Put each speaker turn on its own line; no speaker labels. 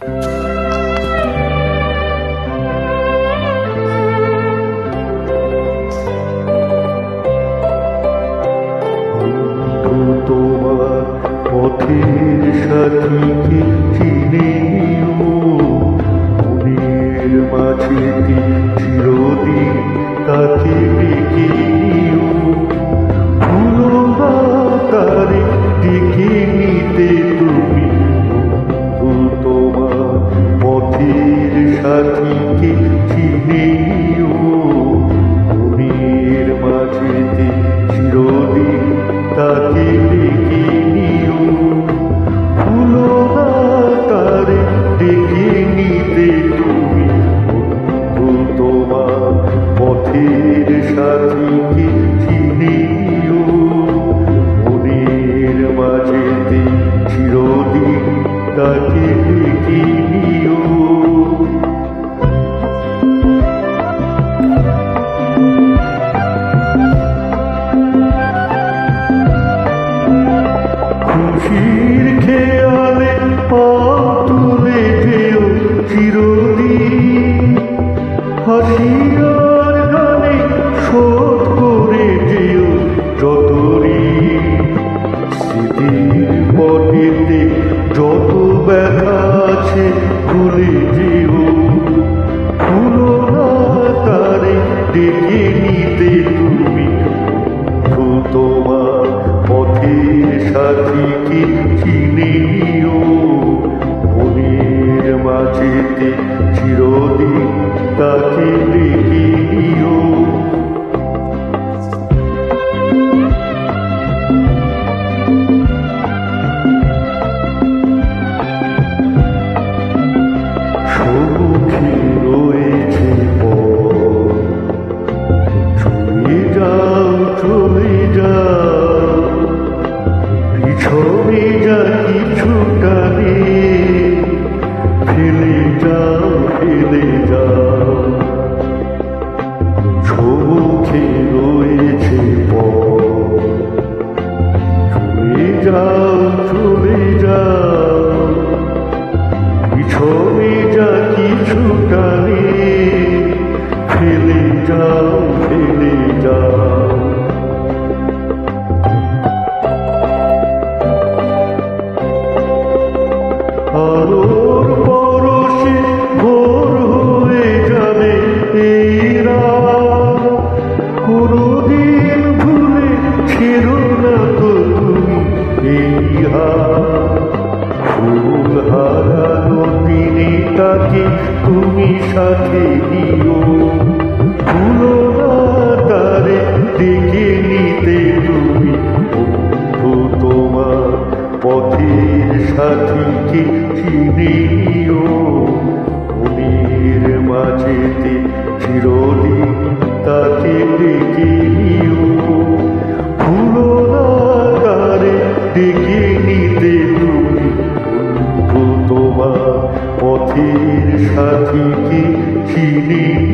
Bye. পথের সাথীকে চিনিও মনের মাঝেতে চিরদিন তাকে কিনিও খুশির খেয়ালে পা তুলে যেও চিরদিন। হাসির seguro. তবে যা কিছু কারে ফেলে যাও ফেলে যাও। সম্মুখে রয়েছে পথ। চলে যাও চলে যাও। সাথে নিও। ভুলো তারে দেখে নিতে তুমি। বন্ধু, তোমার পথের সাথীকে চিনে মাঝেতে চিরদিন তাকে ডেকে নিও। সাথীকে চিনি